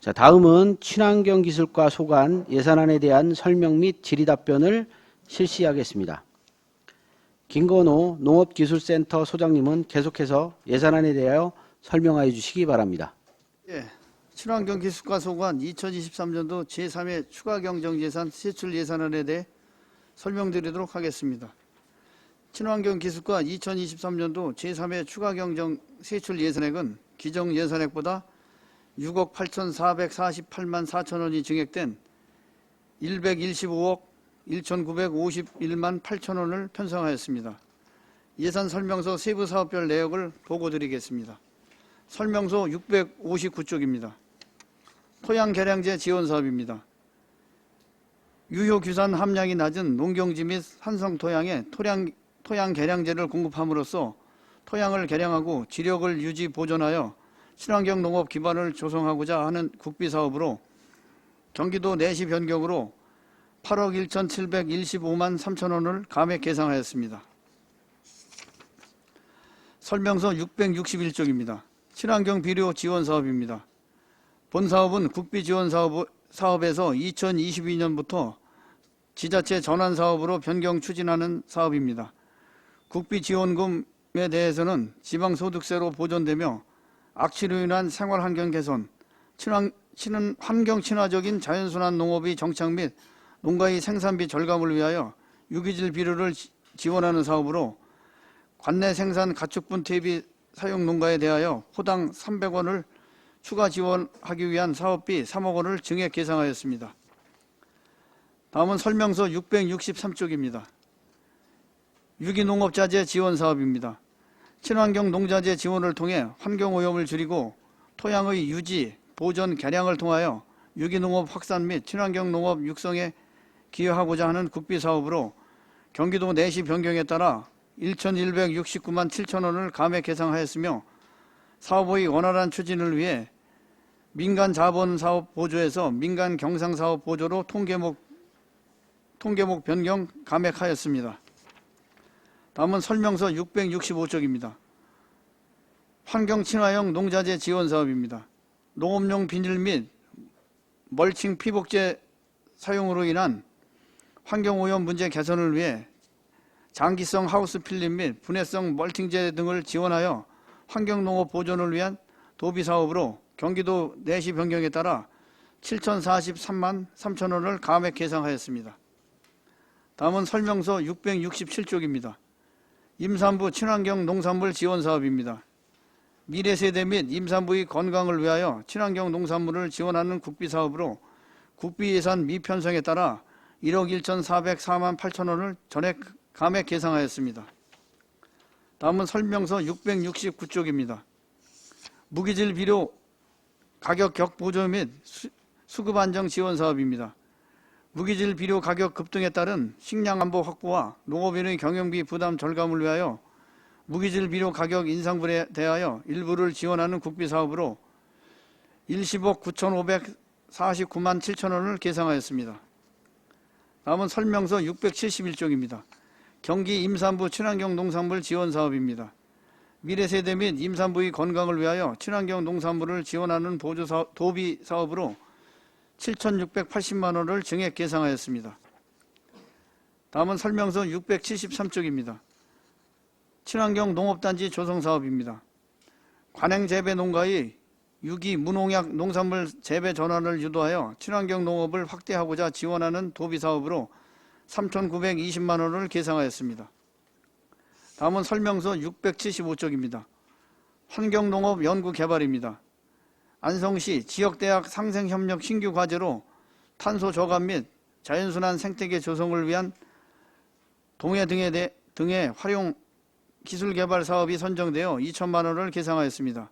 자, 다음은 친환경 기술과 소관 예산안에 대한 설명 및 질의 답변을 실시하겠습니다. 김건호 농업기술센터 소장님은 계속해서 예산안에 대하여 설명하여 주시기 바랍니다. 예, 친환경 기술과 소관 2023년도 제3회 추가 경정 예산 세출 예산안에 대해 설명드리도록 하겠습니다. 친환경 기술과 2023년도 제3회 추가 경정 세출 예산액은 기정 예산액보다 6억 8,448만 4천 원이 증액된 125억 1,951만 8천 원을 편성하였습니다. 예산 설명서 세부 사업별 내역을 보고 드리겠습니다. 설명서 659쪽입니다. 토양 개량제 지원 사업입니다. 유효 규산 함량이 낮은 농경지 및 산성 토양에 토양, 토양 개량제를 공급함으로써 토양을 개량하고 지력을 유지 보존하여 친환경 농업 기반을 조성하고자 하는 국비 사업으로 경기도 내시 변경으로 8억 1,715만 3천 원을 감액 계상하였습니다. 설명서 661쪽입니다. 친환경 비료 지원 사업입니다. 본 사업은 국비 지원 사업, 사업에서 2022년부터 지자체 전환 사업으로 변경 추진하는 사업입니다. 국비 지원금에 대해서는 지방소득세로 보존되며 악취로 인한 생활 환경 개선, 친환, 환경 친화적인 자연순환 농업의 정착 및 농가의 생산비 절감을 위하여 유기질 비료를 지- 지원하는 사업으로 관내 생산 가축분 퇴비 사용 농가에 대하여 호당 300원을 추가 지원하기 위한 사업비 3억 원을 증액 계상하였습니다. 다음은 설명서 663쪽입니다. 유기농업자재 지원 사업입니다. 친환경 농자재 지원을 통해 환경오염을 줄이고 토양의 유지, 보존, 개량을 통하여 유기농업 확산 및 친환경 농업 육성에 기여하고자 하는 국비 사업으로 경기도 내시 변경에 따라 1,169만 7천 원을 감액 계상하였으며 사업의 원활한 추진을 위해 민간 자본 사업 보조에서 민간 경상 사업 보조로 통계목 통계목 변경 감액하였습니다. 다음은 설명서 665쪽입니다. 환경 친화형 농자재 지원 사업입니다. 농업용 비닐 및 멀칭 피복제 사용으로 인한 환경 오염 문제 개선을 위해 장기성 하우스 필름 및 분해성 멀팅제 등을 지원하여 환경농업 보존을 위한 도비 사업으로 경기도 내시 변경에 따라 7,043만 3천 원을 감액 계상하였습니다. 다음은 설명서 667쪽입니다. 임산부 친환경 농산물 지원 사업입니다. 미래 세대 및 임산부의 건강을 위하여 친환경 농산물을 지원하는 국비 사업으로 국비 예산 미편성에 따라 1억 1,404만 8천 원을 전액 감액 계상하였습니다. 다음은 설명서 669쪽입니다. 무기질 비료 가격 격 보조 및 수- 수급 안정 지원 사업입니다. 무기질 비료 가격 급등에 따른 식량 안보 확보와 농업인의 경영비 부담 절감을 위하여 무기질 비료 가격 인상분에 대하여 일부를 지원하는 국비 사업으로 10억 9,549만 7천 원을 계상하였습니다. 다음은 설명서 671쪽입니다. 경기 임산부 친환경 농산물 지원 사업입니다. 미래 세대 및 임산부의 건강을 위하여 친환경 농산물을 지원하는 보조 사업, 도비 사업으로 7,680만 원을 증액 계상하였습니다. 다음은 설명서 673쪽입니다. 친환경 농업단지 조성 사업입니다. 관행 재배 농가의 유기 무농약 농산물 재배 전환을 유도하여 친환경 농업을 확대하고자 지원하는 도비 사업으로 3,920만 원을 계상하였습니다. 다음은 설명서 675쪽입니다. 환경농업 연구개발입니다. 안성시 지역대학 상생협력 신규 과제로 탄소 저감 및 자연순환 생태계 조성을 위한 동해 등의, 대- 등의 활용 기술 개발 사업이 선정되어 2천만 원을 계상하였습니다.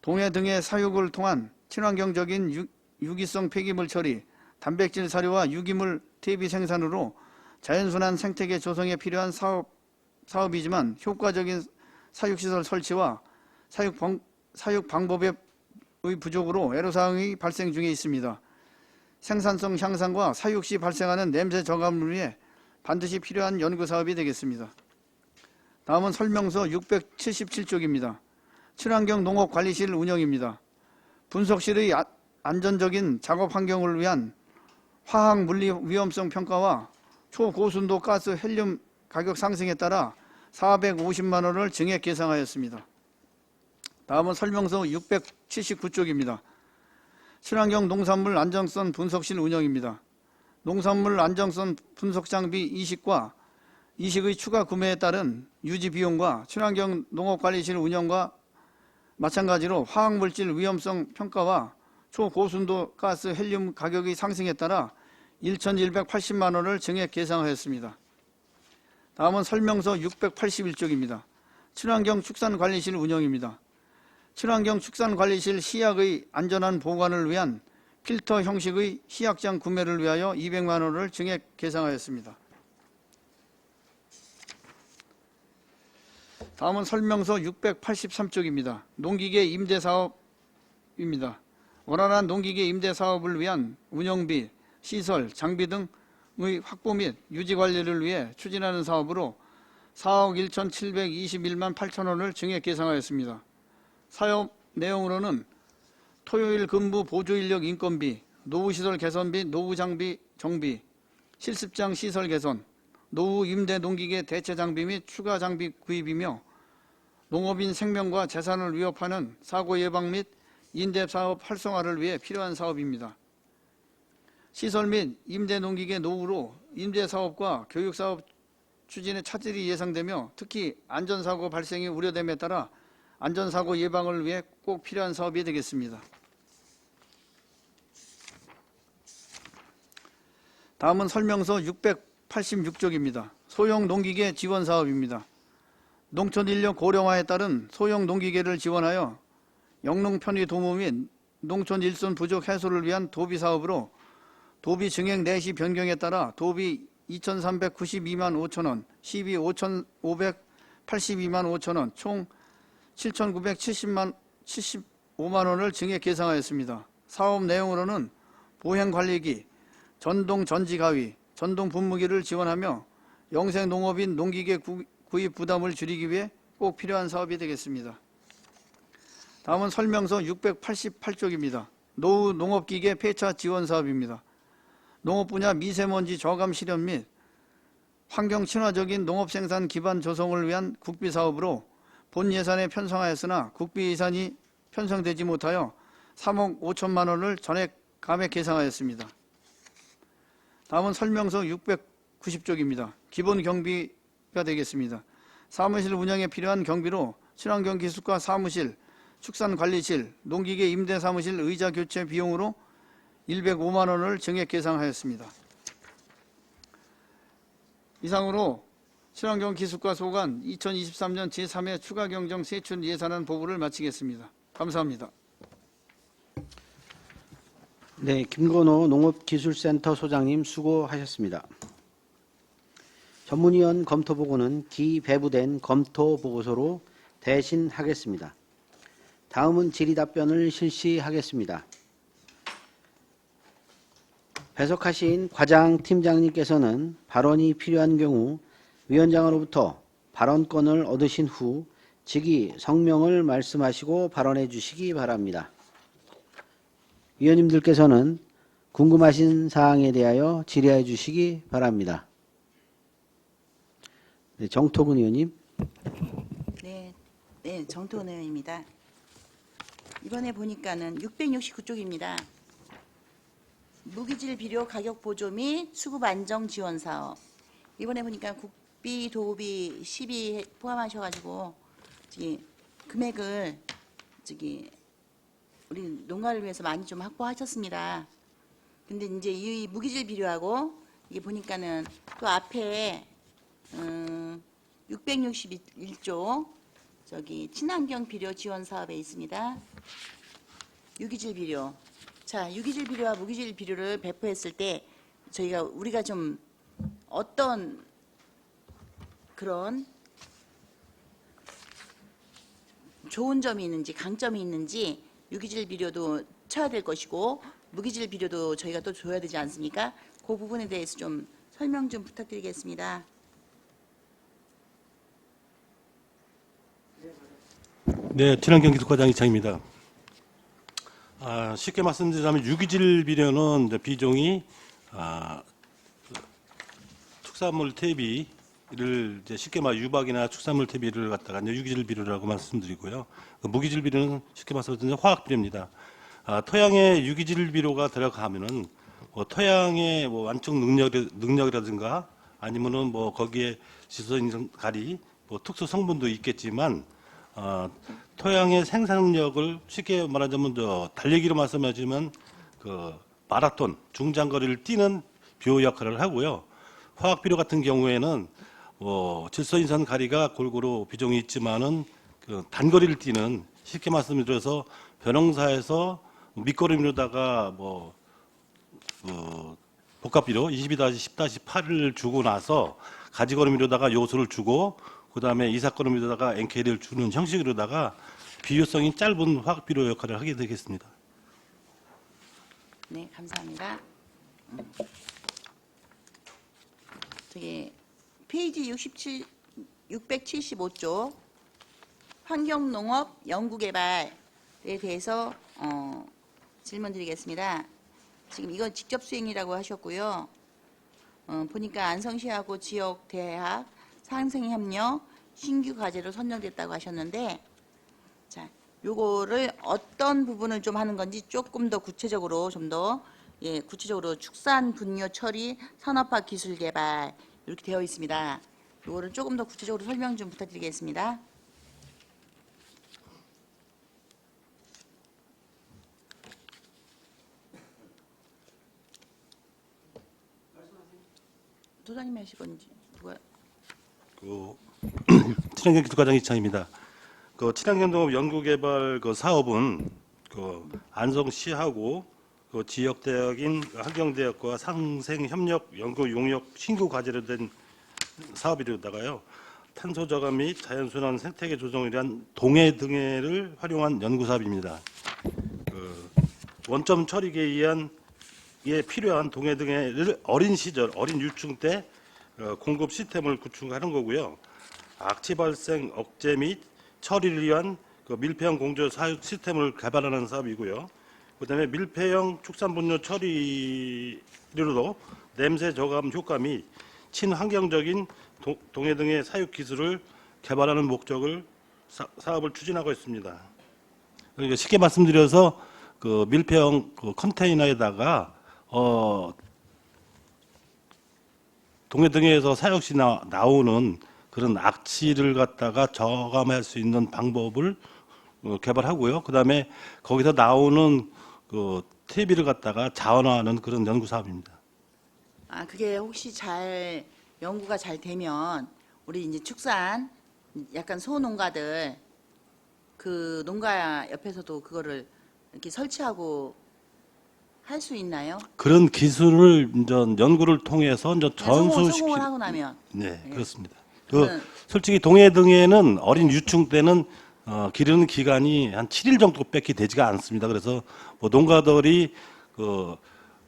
동해 등의 사육을 통한 친환경적인 유, 유기성 폐기물 처리, 단백질 사료와 유기물 퇴비 생산으로 자연순환 생태계 조성에 필요한 사업, 사업이지만 효과적인 사육시설 설치와 사육, 방, 사육 방법의 부족으로 애로사항이 발생 중에 있습니다. 생산성 향상과 사육 시 발생하는 냄새 저감을 위해 반드시 필요한 연구 사업이 되겠습니다. 다음은 설명서 677쪽입니다. 친환경 농업 관리실 운영입니다. 분석실의 아- 안전적인 작업 환경을 위한 화학 물리 위험성 평가와 초고순도 가스 헬륨 가격 상승에 따라 450만 원을 증액 계상하였습니다. 다음은 설명서 679쪽입니다. 친환경 농산물 안정성 분석실 운영입니다. 농산물 안정성 분석 장비 이식과 이식의 추가 구매에 따른 유지 비용과 친환경 농업관리실 운영과 마찬가지로 화학물질 위험성 평가와 초고순도 가스 헬륨 가격의 상승에 따라 1,180만 원을 증액 계상하였습니다. 다음은 설명서 681쪽입니다. 친환경 축산관리실 운영입니다. 친환경 축산관리실 시약의 안전한 보관을 위한 필터 형식의 시약장 구매를 위하여 200만 원을 증액 계상하였습니다. 다음은 설명서 683쪽입니다. 농기계 임대 사업입니다. 원활한 농기계 임대 사업을 위한 운영비, 시설, 장비 등의 확보 및 유지 관리를 위해 추진하는 사업으로 4억 1,721만 8천 원을 증액 계상하였습니다. 사업 내용으로는 토요일 근무 보조 인력 인건비, 노후 시설 개선비, 노후 장비 정비, 실습장 시설 개선, 노후 임대 농기계 대체 장비 및 추가 장비 구입이며 농업인 생명과 재산을 위협하는 사고 예방 및 인대 사업 활성화를 위해 필요한 사업입니다. 시설 및 임대 농기계 노후로 임대 사업과 교육 사업 추진에 차질이 예상되며 특히 안전사고 발생이 우려됨에 따라 안전사고 예방을 위해 꼭 필요한 사업이 되겠습니다. 다음은 설명서 686쪽입니다. 소형 농기계 지원 사업입니다. 농촌 인력 고령화에 따른 소형 농기계를 지원하여 영농 편의 도모 및 농촌 일손 부족 해소를 위한 도비 사업으로 도비 증액 내시 변경에 따라 도비 2,392만 5천 원, 시비 5,582만 5천 원, 총 7,970만 75만 원을 증액 계상하였습니다. 사업 내용으로는 보행 관리기, 전동 전지 가위, 전동 분무기를 지원하며 영생 농업인 농기계 구- 구입 부담을 줄이기 위해 꼭 필요한 사업이 되겠습니다. 다음은 설명서 688쪽입니다. 노후 농업기계 폐차 지원 사업입니다. 농업 분야 미세먼지 저감 실현 및 환경 친화적인 농업 생산 기반 조성을 위한 국비 사업으로 본 예산에 편성하였으나 국비 예산이 편성되지 못하여 3억 5천만 원을 전액 감액 계상하였습니다. 다음은 설명서 690쪽입니다. 기본 경비가 되겠습니다. 사무실 운영에 필요한 경비로 친환경 기술과 사무실, 축산관리실, 농기계 임대 사무실 의자 교체 비용으로 105만 원을 증액 계상하였습니다. 이상으로 친환경 기술과 소관 2023년 제3회 추가 경정 세출 예산안 보고를 마치겠습니다. 감사합니다. 네, 김건호 농업기술센터 소장님 수고하셨습니다. 전문위원 검토 보고는 기배부된 검토 보고서로 대신하겠습니다. 다음은 질의 답변을 실시하겠습니다. 배석하신 과장 팀장님께서는 발언이 필요한 경우 위원장으로부터 발언권을 얻으신 후 직위 성명을 말씀하시고 발언해 주시기 바랍니다. 위원님들께서는 궁금하신 사항에 대하여 질의해 주시기 바랍니다. 네, 정토근 의원님. 네, 네, 정토은 의원입니다. 이번에 보니까는 669쪽입니다. 무기질 비료 가격 보조 및 수급 안정 지원 사업. 이번에 보니까 국 비, 도비, 시비 포함하셔가지고 저기 금액을 저기 우리 농가를 위해서 많이 좀 확보하셨습니다. 근데 이제 이 무기질 비료하고 이게 보니까는 또 앞에 음, 661조 저기 친환경 비료 지원 사업에 있습니다. 유기질 비료. 자, 유기질 비료와 무기질 비료를 배포했을 때 저희가 우리가 좀 어떤 그런 좋은 점이 있는지 강점이 있는지 유기질 비료도 쳐야 될 것이고 무기질 비료도 저희가 또 줘야 되지 않습니까? 그 부분에 대해서 좀 설명 좀 부탁드리겠습니다. 네, 친환경 기술과장 이창입니다. 아, 쉽게 말씀드리자면 유기질 비료는 비종이 아, 그 축산물 퇴비 를 이제 쉽게 말 유박이나 축산물 퇴비를 갖다가 유기질 비료라고 말씀드리고요. 그 무기질 비료는 쉽게 말씀드리면 화학 비료입니다. 아, 토양에 유기질 비료가 들어가면은 뭐 토양의 뭐 완충 능력 능력이라든가 아니면은 뭐 거기에 지소인 가리 뭐 특수 성분도 있겠지만 어, 토양의 생산력을 쉽게 말하자면 저 달리기로 말씀하시면 그 마라톤 중장거리를 뛰는 비료 역할을 하고요. 화학 비료 같은 경우에는 뭐 질소인산 가리가 골고루 비중이 있지만은 그 단거리를 뛰는 쉽게 말씀드려서 변형사에서 밑거름으로다가 뭐 어, 복합비료 22-10-8을 주고 나서 가지거름이로다가 요소를 주고 그 다음에 이삭거름이로다가 NK를 주는 형식으로다가 비효성이 짧은 화학비료 역할을 하게 되겠습니다. 네, 감사합니다. 음. 저기 페이지 67, 675조 환경농업 연구개발에 대해서 어, 질문 드리겠습니다. 지금 이건 직접 수행이라고 하셨고요. 어, 보니까 안성시하고 지역 대학 상생 협력 신규 과제로 선정됐다고 하셨는데 자, 요거를 어떤 부분을 좀 하는 건지 조금 더 구체적으로 좀더 예, 구체적으로 축산 분뇨 처리 산업화 기술 개발 이렇게 되어 있습니다. 요거를 조금 더 구체적으로 설명 좀 부탁드리겠습니다. 도장님이 하실 건지 누가 그 친환경 기술과장 이창입니다. 그 친환경 농업 연구개발 그 사업은 그 안성시하고 그 지역 대학인 환경대학과 상생 협력 연구 용역 신규 과제로 된 사업이로다가요. 탄소 저감 및 자연 순환 생태계 조정을 위한 동해 등해를 활용한 연구 사업입니다. 그 원점 처리기에 의한 에 필요한 동해 등해를 어린 시절 어린 유충 때 어, 공급 시스템을 구축하는 거고요. 악취 발생 억제 및 처리를 위한 그 밀폐형 공조 사육 시스템을 개발하는 사업이고요. 그다음에 밀폐형 축산 분뇨 처리로도 냄새 저감 효과 및 친환경적인 도- 동해 등의 사육 기술을 개발하는 목적을 사, 사업을 추진하고 있습니다. 그러니까 쉽게 말씀드려서 그 밀폐형 그 컨테이너에다가 어 동해 등에서 사육 시 나, 나오는 그런 악취를 갖다가 저감할 수 있는 방법을 어, 개발하고요. 그다음에 거기서 나오는 그 퇴비를 갖다가 자원화하는 그런 연구 사업입니다. 아, 그게 혹시 잘 연구가 잘 되면 우리 이제 축산 약간 소농가들 그 농가 옆에서도 그거를 이렇게 설치하고 할 수 있나요? 그런 기술을 이제 연구를 통해서 이제 네, 성공, 전수시키 성공을 하고 나면 네, 그렇습니다. 그러면- 그 솔직히 동해 등에는 어린 유충 때는 어, 기르는 기간이 한 7일 정도밖에 되지가 않습니다. 그래서 뭐 농가들이 그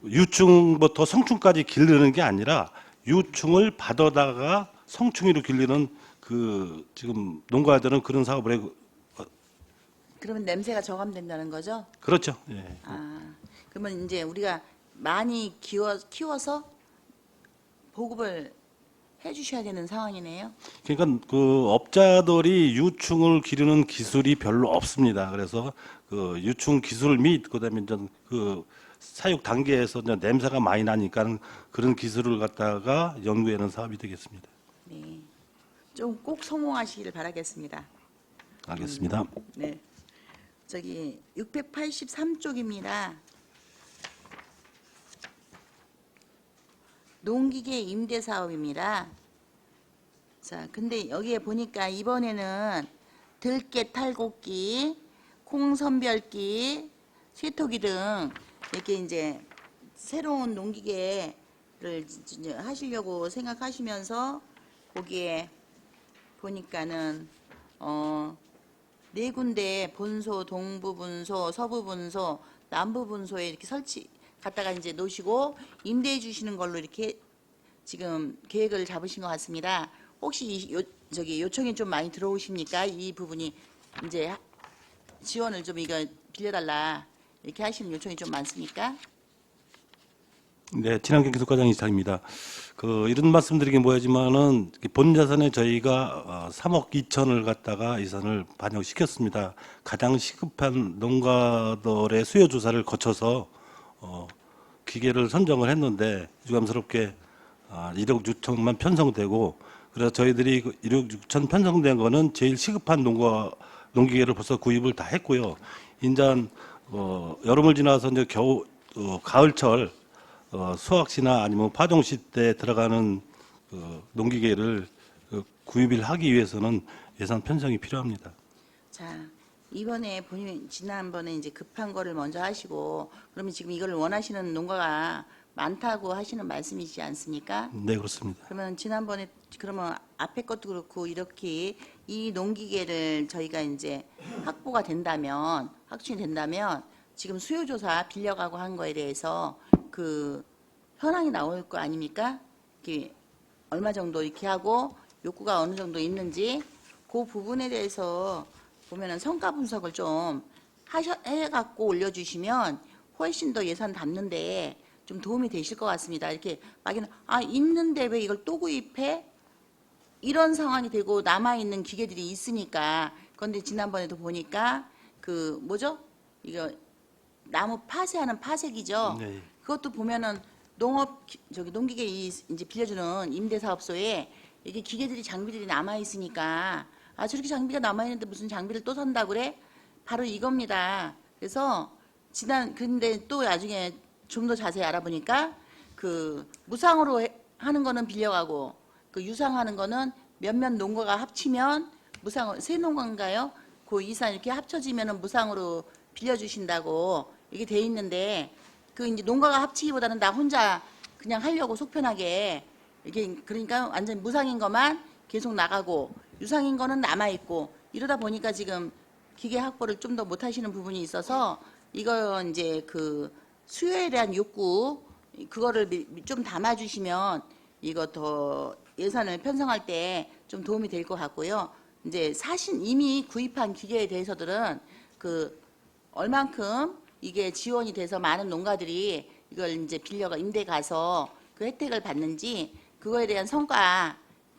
유충부터 성충까지 기르는 게 아니라 유충을 받아다가 성충이로 기르는 그 지금 농가들은 그런 사업을 해 그러면 냄새가 저감된다는 거죠? 그렇죠. 예. 아, 그러면 이제 우리가 많이 키워 키워서 보급을 해 주셔야 되는 상황이네요. 그러니까 그 업자들이 유충을 기르는 기술이 별로 없습니다. 그래서 그 유충 기술 및 그다음에 이제 그 사육 단계에서 이제 냄새가 많이 나니까 그런 기술을 갖다가 연구하는 사업이 되겠습니다. 네. 좀 꼭 성공하시기를 바라겠습니다. 알겠습니다. 네. 저기 683쪽입니다. 농기계 임대 사업입니다. 자, 근데 여기에 보니까 이번에는 들깨 탈곡기, 콩선별기, 쇠토기 등 이렇게 이제 새로운 농기계를 하시려고 생각하시면서 거기에 보니까는 어, 네 군데 본소, 동부 분소, 서부 분소, 남부 분소에 이렇게 설치 갖다가 이제 놓으시고 임대해 주시는 걸로 이렇게 지금 계획을 잡으신 것 같습니다. 혹시 이 요, 저기 요청이 좀 많이 들어오십니까? 이 부분이 이제 하- 지원을 좀 이거 빌려달라 이렇게 하시는 요청이 좀 많습니까? 네, 친환경 기술과장 이상입니다. 그 이런 말씀드리긴 뭐하지만은 본 예산에 저희가 어, 3억 2천을 갖다가 예산을 반영시켰습니다. 가장 시급한 농가들의 수요 조사를 거쳐서 어, 기계를 선정을 했는데 유감스럽게 아, 1억 6천만 편성되고 그래서 저희들이 그 1억 6천 편성된 거는 제일 시급한 농가 농기계를 벌써 구입을 다 했고요. 인자 어, 여름을 지나서 이제 겨우 어, 가을철 어, 수확시나 아니면 파종시 때 들어가는 그 농기계를 그 구입을 하기 위해서는 예산 편성이 필요합니다. 자, 이번에 본인 지난번에 이제 급한 거를 먼저 하시고 그러면 지금 이걸 원하시는 농가가 많다고 하시는 말씀이지 않습니까? 네, 그렇습니다. 그러면 지난번에 그러면 앞에 것도 그렇고 이렇게 이 농기계를 저희가 이제 확보가 된다면 확충이 된다면 지금 수요 조사 빌려가고 한 거에 대해서 그 현황이 나올 거 아닙니까? 이렇게 얼마 정도 이렇게 하고 욕구가 어느 정도 있는지 그 부분에 대해서 보면은 성과 분석을 좀 하셔, 해갖고 올려주시면 훨씬 더 예산 담는데 좀 도움이 되실 것 같습니다. 이렇게 막이는 아 있는데 왜 이걸 또 구입해? 이런 상황이 되고 남아 있는 기계들이 있으니까 그런데 지난번에도 보니까 그 뭐죠? 이거 나무 파쇄하는 파쇄기죠. 네. 그것도 보면은 농업 기- 저기 농기계 이- 이제 빌려주는 임대사업소에 이게 기계들이 장비들이 남아 있으니까 아 저렇게 장비가 남아 있는데 무슨 장비를 또 산다 그래? 바로 이겁니다. 그래서 지난 근데 또 나중에 좀 더 자세히 알아보니까 그 무상으로 해- 하는 거는 빌려가고 그 유상하는 거는 몇몇 농가가 합치면 무상 세 농가인가요? 그 이상 이렇게 합쳐지면은 무상으로 빌려주신다고 이게 돼 있는데 그 이제 농가가 합치기보다는 나 혼자 그냥 하려고 속편하게 이게 그러니까 완전 무상인 것만 계속 나가고 유상인 거는 남아 있고 이러다 보니까 지금 기계 확보를 좀 더 못 하시는 부분이 있어서 이거 이제 그 수요에 대한 욕구 그거를 미- 좀 담아 주시면 이거 더 예산을 편성할 때 좀 도움이 될 것 같고요. 이제 사실 이미 구입한 기계에 대해서들은 그 얼만큼 이게 지원이 돼서 많은 농가들이 이걸 이제 빌려가 임대 가서 그 혜택을 받는지 그거에 대한 성과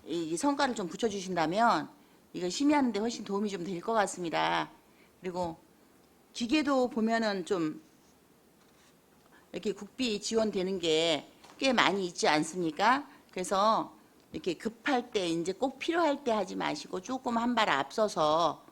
이 성과를 좀 붙여주신다면 이거 심의하는데 훨씬 도움이 좀 될 것 같습니다. 그리고 기계도 보면은 좀 이렇게 국비 지원되는 게 꽤 많이 있지 않습니까? 그래서 이렇게 급할 때 이제 꼭 필요할 때 하지 마시고 조금 한 발 앞서서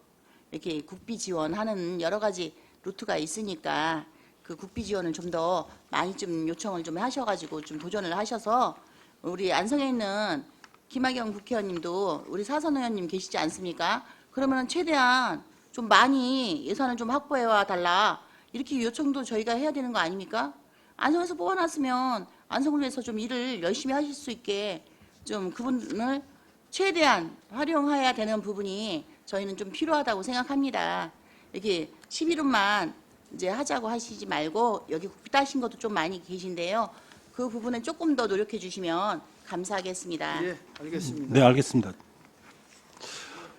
이렇게 국비 지원하는 여러 가지 루트가 있으니까 그 국비 지원을 좀 더 많이 좀 요청을 좀 하셔가지고 좀 도전을 하셔서 우리 안성에 있는 김학영 국회의원님도 우리 사선 의원님 계시지 않습니까? 그러면 최대한 좀 많이 예산을 좀 확보해 와 달라 이렇게 요청도 저희가 해야 되는 거 아닙니까? 안성에서 뽑아놨으면 안성을 위해서 좀 일을 열심히 하실 수 있게 좀 그분을 최대한 활용해야 되는 부분이 저희는 좀 필요하다고 생각합니다. 이렇게 11원만 이제 하자고 하시지 말고 여기 국비 따신 것도 좀 많이 계신데요. 그 부분에 조금 더 노력해 주시면 감사하겠습니다. 예, 알겠습니다. 네, 알겠습니다.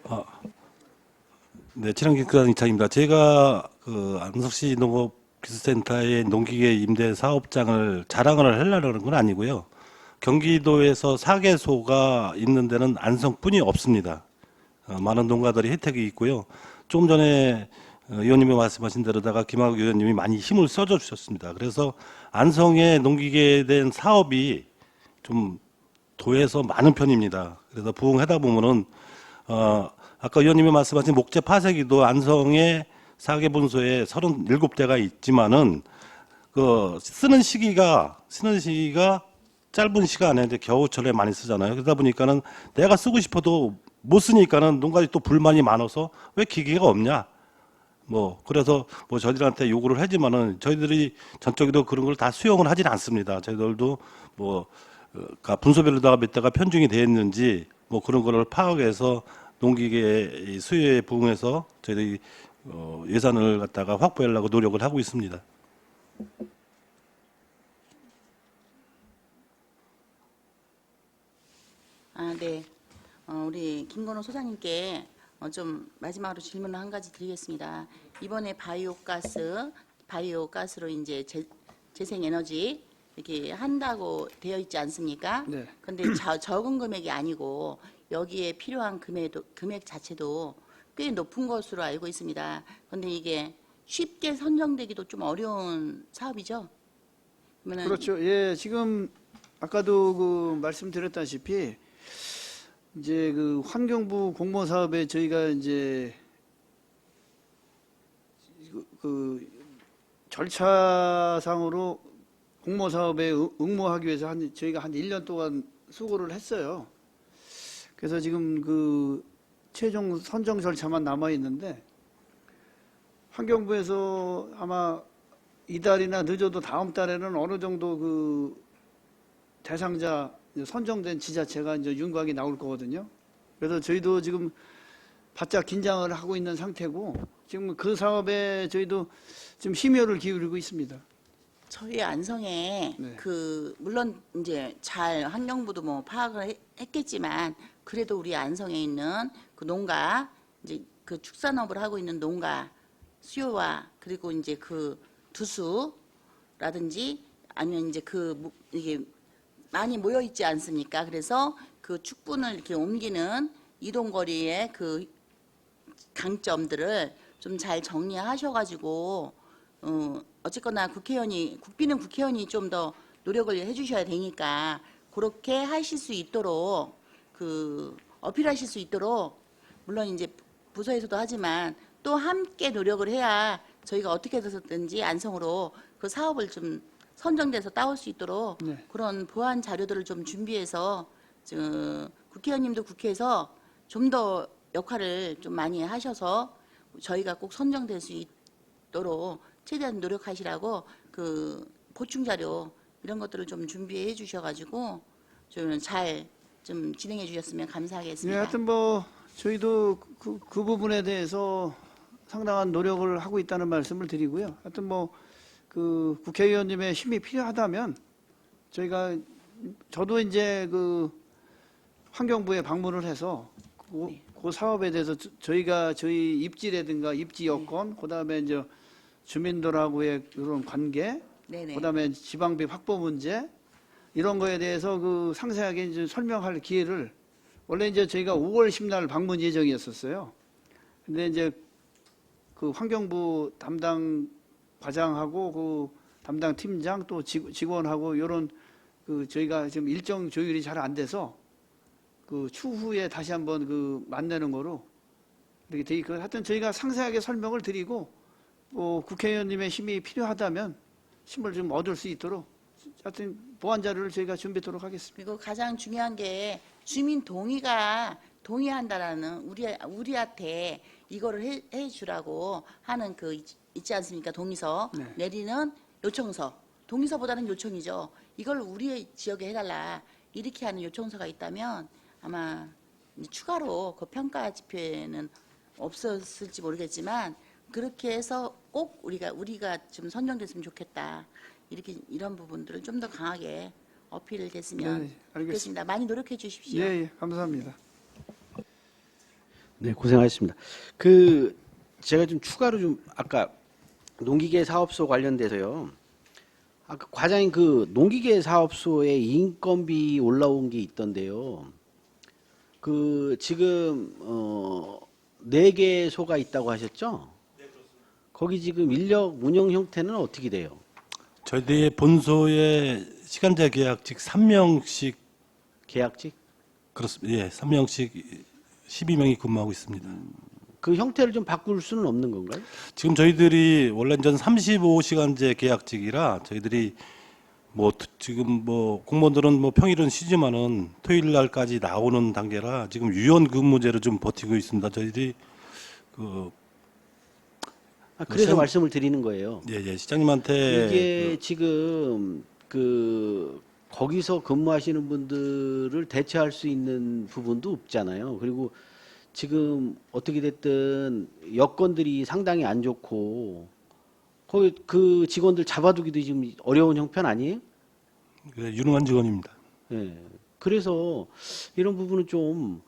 아, 네, 친환경기관 이창입니다. 제가 그 안석시 농업 기술센터의 농기계 임대 사업장을 자랑을 하려는 건 아니고요. 경기도에서 사개소가 있는 데는 안성뿐이 없습니다. 어, 많은 농가들이 혜택이 있고요. 조금 전에 어, 의원님이 말씀하신 대로다가 김학의 의원님이 많이 힘을 써줘 주셨습니다. 그래서 안성의 농기계에 대한 사업이 좀 도에서 많은 편입니다. 그래서 부흥하다 보면은 어 아까 의원님이 말씀하신 목재 파쇄기도 안성의 사계 분소에 37대가 있지만은 그 쓰는 시기가 쓰는 시기가 짧은 시간에 이제 겨우철에 많이 쓰잖아요. 그러다 보니까는 내가 쓰고 싶어도 못 쓰니까는 농가들이 또 불만이 많아서 왜 기계가 없냐? 뭐 그래서 뭐 저희들한테 요구를 하지만은 저희들이 전적으로 그런 걸 다 수용을 하진 않습니다. 저희들도 뭐 분소별로다가 몇 대가 편중이 되어 있는지 뭐 그런 거를 파악해서 농기계 수요에 부응해서 저희들이 어, 예산을 갖다가 확보하려고 노력을 하고 있습니다. 아, 네. 어, 우리 김건호 소장님께 어, 좀 마지막으로 질문을 한 가지 드리겠습니다. 이번에 바이오가스 바이오 가스로 이제 재, 재생 에너지 이렇게 한다고 되어 있지 않습니까? 네. 근데 자- 적은 금액이 아니고 여기에 필요한 금액도, 금액 자체도 꽤 높은 것으로 알고 있습니다. 근데 이게 쉽게 선정되기도 좀 어려운 사업이죠. 그러면은 그렇죠. 예, 지금 아까도 그 말씀드렸다시피 이제 그 환경부 공모 사업에 저희가 이제 그- 그 절차상으로 공모 사업에 응- 응모하기 위해서 한 저희가 한 1년 동안 수고를 했어요. 그래서 지금 그 최종 선정 절차만 남아 있는데 환경부에서 아마 이달이나 늦어도 다음 달에는 어느 정도 그 대상자 선정된 지자체가 이제 윤곽이 나올 거거든요. 그래서 저희도 지금 바짝 긴장을 하고 있는 상태고 지금 그 사업에 저희도 지금 심혈을 기울이고 있습니다. 저희 안성에 네. 그 물론 이제 잘 환경부도 뭐 파악을 해- 했겠지만 그래도 우리 안성에 있는 그 농가 이제 그 축산업을 하고 있는 농가 수요와 그리고 이제 그 두수라든지 아니면 이제 그 무- 이게 많이 모여 있지 않습니까? 그래서 그 축분을 이렇게 옮기는 이동 거리의 그 강점들을 좀 잘 정리하셔가지고 어, 어쨌거나 국회의원이 국비는 국회의원이 좀 더 노력을 해주셔야 되니까 그렇게 하실 수 있도록 그 어필하실 수 있도록 물론 이제 부서에서도 하지만 또 함께 노력을 해야 저희가 어떻게 해서든지 안성으로 그 사업을 좀 선정돼서 따올 수 있도록 네. 그런 보완 자료들을 좀 준비해서 저 국회의원님도 국회에서 좀 더 역할을 좀 많이 하셔서 저희가 꼭 선정될 수 있도록 최대한 노력하시라고 그 보충 자료 이런 것들을 좀 준비해 주셔가지고 좀잘좀 진행해 주셨으면 예, 감사하겠습니다. 하여튼 뭐 저희도 그, 그 부분에 대해서 상당한 노력을 하고 있다는 말씀을 드리고요. 하여튼 뭐 그 국회의원님의 힘이 필요하다면 저희가 저도 이제 그 환경부에 방문을 해서 그, 네. 그 사업에 대해서 저- 저희가 저희 입지라든가 입지 여건, 그다음에 이제 주민들하고의 그런 관계, 네네. 그다음에 지방비 확보 문제 이런 거에 대해서 그 상세하게 이제 설명할 기회를 원래 이제 저희가 5월 10날 방문 예정이었었어요. 근데 이제 그 환경부 담당 과장하고 그 담당 팀장 또 직- 직원하고 이런 그 저희가 지금 일정 조율이 잘 안 돼서 그 추후에 다시 한번 그 만나는 거로 이렇게 돼 있고 하여튼 저희가 상세하게 설명을 드리고 뭐 국회의원님의 힘이 필요하다면 힘을 좀 얻을 수 있도록 하여튼 보완 자료를 저희가 준비하도록 하겠습니다. 그리고 가장 중요한 게 주민 동의가 동의한다라는 우리 우리한테 이거를 해, 해 주라고 하는 그 있- 있지 않습니까 동의서 네. 내리는 요청서 동의서보다는 요청이죠. 이걸 우리 지역에 해달라 이렇게 하는 요청서가 있다면 아마 추가로 그 평가 지표에는 없었을지 모르겠지만 그렇게 해서 꼭 우리가 우리가 좀 선정됐으면 좋겠다 이렇게 이런 부분들을 좀 더 강하게 어필 됐으면 네, 알겠습니다. 좋겠습니다. 많이 노력해 주십시오. 예, 예, 감사합니다. 네, 고생하셨습니다. 그 제가 좀 추가로 좀 아까 농기계 사업소 관련돼서요. 아까 과장님 그 농기계 사업소에 인건비 올라온 게 있던데요. 그 지금 어네 개 소가 있다고 하셨죠? 거기 지금 인력 운영 형태는 어떻게 돼요? 저희들의 본소의 시간제 계약 즉 3명씩 계약직? 그렇습니다. 예, 3명씩 12명이 근무하고 있습니다. 그 형태를 좀 바꿀 수는 없는 건가요? 지금 저희들이 원래 전 35시간제 계약직이라 저희들이 뭐 트- 지금 뭐 공무원들은 뭐 평일은 쉬지만은 토요일 날까지 나오는 단계라 지금 유연 근무제로 좀 버티고 있습니다. 저희들이 그 아, 그래서 시장- 말씀을 드리는 거예요. 예, 예, 시장님한테 이게 지금 그 거기서 근무하시는 분들을 대체할 수 있는 부분도 없잖아요. 그리고 지금 어떻게 됐든 여건들이 상당히 안 좋고 거기 그 직원들 잡아두기도 지금 어려운 형편 아니에요? 그 유능한 직원입니다. 예. 그래서 이런 부분은 좀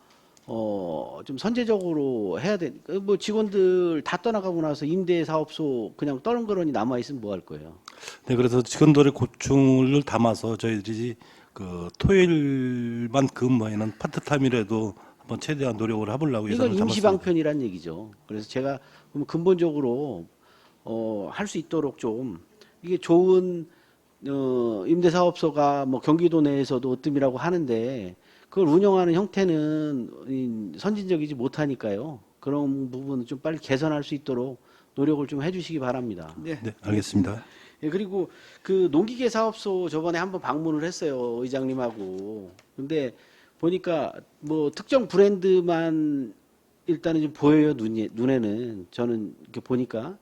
어, 좀 선제적으로 해야 돼. 그뭐 직원들 다 떠나가고 나서 임대 사업소 그냥 떠는거러니 남아 있으면 뭐 할 거예요? 네, 그래서 직원들의 고충을 담아서 저희들이 그 토요일만 근무하는 파트타임이라도 한번 최대한 노력을 해보려고 이건. 임시방편이란 얘기죠. 그래서 제가 그럼 근본적으로 어, 할 수 있도록 좀 이게 좋은 어, 임대사업소가 뭐 경기도 내에서도 으뜸이라고 하는데 그걸 운영하는 형태는 이, 선진적이지 못하니까요. 그런 부분은 좀 빨리 개선할 수 있도록 노력을 좀 해주시기 바랍니다. 네. 네, 알겠습니다. 예, 그리고 그 농기계 사업소 저번에 한번 방문을 했어요 의장님하고. 근데 보니까 뭐 특정 브랜드만 일단은 좀 보여요 눈에 눈에는 저는 이렇게 보니까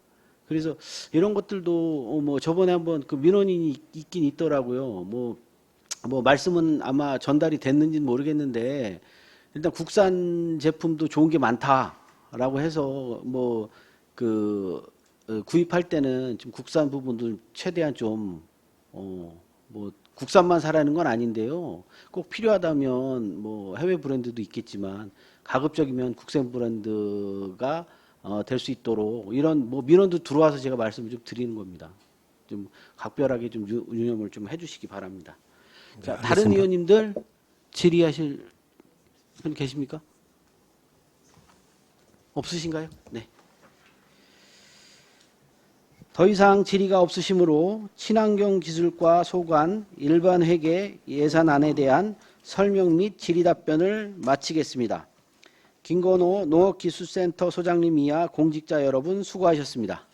그래서 이런 것들도 어, 뭐 저번에 한번 그 민원인이 있- 있긴 있더라고요. 뭐 뭐 말씀은 아마 전달이 됐는지는 모르겠는데 일단 국산 제품도 좋은 게 많다라고 해서 뭐 그 구입할 때는 좀 국산 부분들 최대한 좀어뭐 국산만 사라는 건 아닌데요. 꼭 필요하다면 뭐 해외 브랜드도 있겠지만 가급적이면 국산 브랜드가 어, 될 수 있도록 이런 뭐 민원도 들어와서 제가 말씀을 좀 드리는 겁니다. 좀 각별하게 좀 유- 유념을 좀 해주시기 바랍니다. 자, 네, 다른 알겠습니다. 의원님들 질의하실 분 계십니까? 없으신가요? 네. 더 이상 질의가 없으시므로 친환경 기술과 소관 일반 회계 예산안에 대한 설명 및 질의 답변을 마치겠습니다. 김건호 농업기술센터 소장님 이하 공직자 여러분 수고하셨습니다.